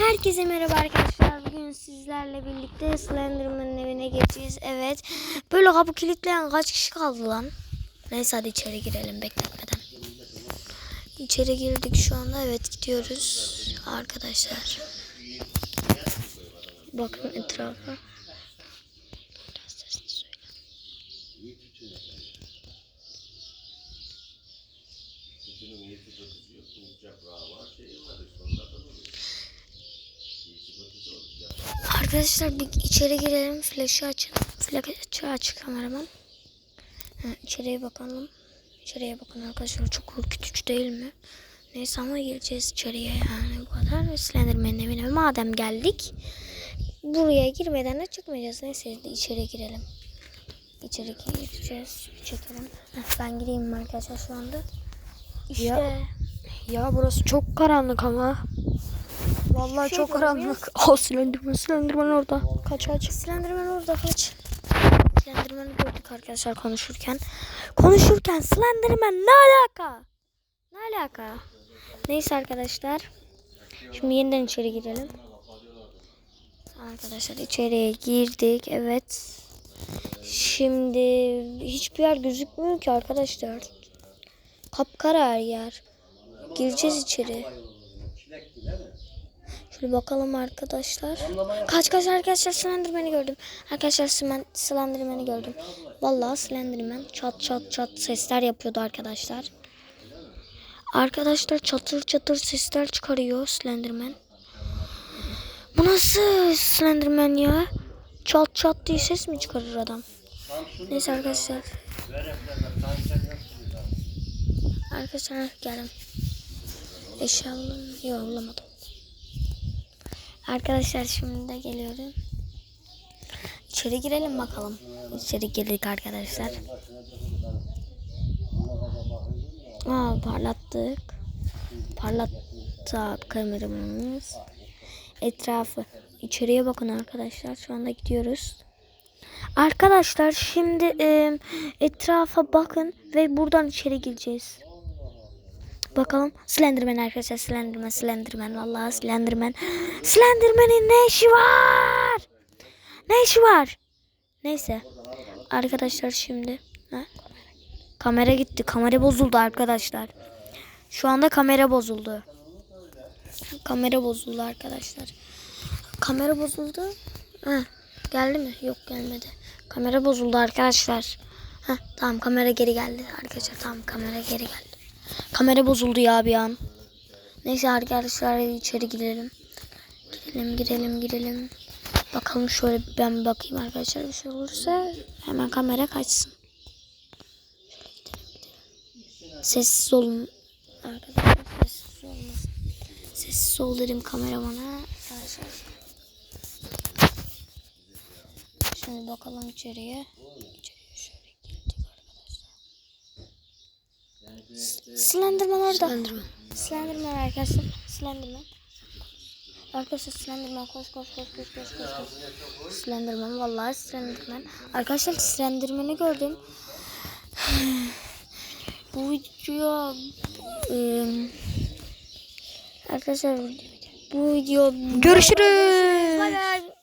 Herkese merhaba arkadaşlar. Bugün sizlerle birlikte Slenderman'ın evine gireceğiz. Evet. Böyle kapı kilitleyen kaç kişi kaldı lan? Neyse hadi içeri girelim bekletmeden. İçeri girdik şu anda. Evet gidiyoruz arkadaşlar. Bakın etrafa. Biraz Arkadaşlar bir içeri girelim. Flaşı açın. Flaşı aç kameraman. Ha, içeriye bakalım. İçeriye bakın arkadaşlar. Çok ürkütücü değil mi? Neyse ama gireceğiz içeriye yani bu kadar. Slenderman'ın evine madem geldik. Buraya girmeden de çıkmayacağız. Neyse içeri girelim. İçeri gireceğiz. Çekelim. Ben gireyim arkadaşlar şu anda. İşte. Ya. Ya burası çok karanlık ama. Vallahi Şey çok karanlık. Aa Slenderman, Slenderman orada. Kaç aç. Slenderman orada kaç. Slenderman'ı gördük arkadaşlar konuşurken. Konuşurken Slenderman ne alaka? Ne alaka? Neyse arkadaşlar. Şimdi yeniden içeri girelim. Arkadaşlar içeriye girdik. Evet. Şimdi hiçbir yer gözükmüyor ki arkadaşlar. Kapkara her yer. Gireceğiz içeri. Şöyle bakalım arkadaşlar. Kaç kaç arkadaşlar Slenderman'i gördüm. Arkadaşlar Slen- Slenderman'i gördüm. Vallahi Slenderman çat çat çat sesler yapıyordu arkadaşlar. Arkadaşlar çatır çatır sesler çıkarıyor Slenderman. Bu nasıl Slenderman ya? Çat çat diye ses mi çıkarır adam? Neyse arkadaşlar. Arkadaşlar geldim. Eşyalarımı yok bulamadım. Arkadaşlar şimdi de geliyorum. İçeri girelim bakalım. İçeri girdik arkadaşlar. Aa parlattık. Parlattı kameramız. Etrafı. İçeriye bakın arkadaşlar. Şu anda gidiyoruz. Arkadaşlar şimdi e, etrafa bakın ve buradan içeri gireceğiz. Bakalım. Slenderman arkadaşlar. Slenderman, Slenderman. Vallahi Slenderman. Slenderman'in ne işi var? Ne işi var? Neyse. Arkadaşlar şimdi. Ha? Kamera gitti. Kamera bozuldu arkadaşlar. Şu anda kamera bozuldu. Kamera bozuldu arkadaşlar. Kamera bozuldu. Ha, geldi mi? Yok gelmedi. Kamera bozuldu arkadaşlar. Ha, tamam kamera geri geldi arkadaşlar. Tamam kamera geri geldi. Kamera bozuldu ya bir an. Neyse arkadaşlar içeri girelim. Girelim girelim girelim. Bakalım şöyle ben bakayım arkadaşlar bir şey olursa hemen kamera kaçsın. Sessiz olun arkadaşlar sessiz olmasın. Sessiz ol dedim kameramana. Arkadaşlar. Şimdi bakalım içeriye. İçeriye şöyle girdik arkadaşlar. Slenderman orada. Slenderman. Slenderman arkadaşlar. Slenderman. Arkadaşlar Slenderman koş koş koş koş koş koş. Slenderman vallahi Slenderman. Arkadaşlar Slenderman'ı gördüm. bu video ıı, arkadaşlar bu video Görüşürüz. Bay bay.